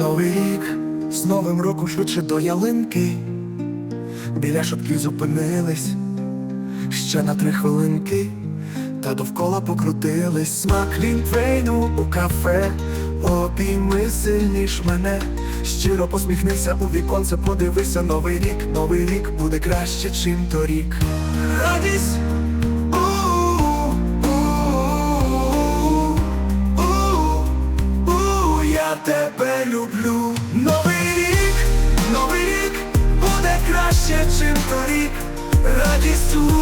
Новий рік з новим роком швидше до ялинки. Біля шапки зупинились ще на три хвилинки, та довкола покрутились смак лінтвейну у кафе. Обійми сильніш мене, щиро посміхнися у віконце, подивися новий рік, новий рік буде краще, чим торік. Радість я тебе люблю. Новий рік, новий рік буде краще, чим торік. Радість у-у-у-у,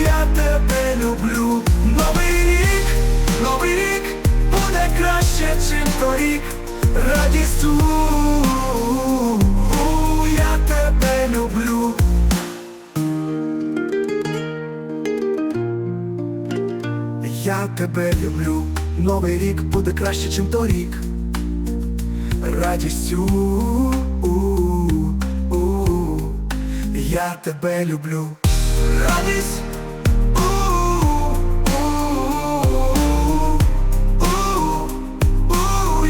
я тебе люблю. Новий рік, новий рік буде краще, чим торік. Радість у-у-у-у, я тебе люблю. Я тебе люблю, новий рік буде краще, чим торік. Радістю, у-у-у, я тебе люблю. Радість.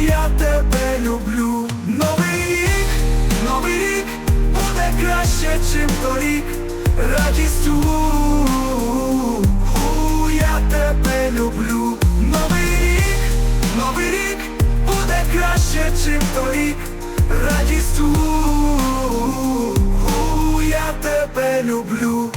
Я тебе люблю. Новий рік, новий рік буде краще, чим торік. Радістю, краще, чим торік. Радістю, у-у-у, я тебе люблю.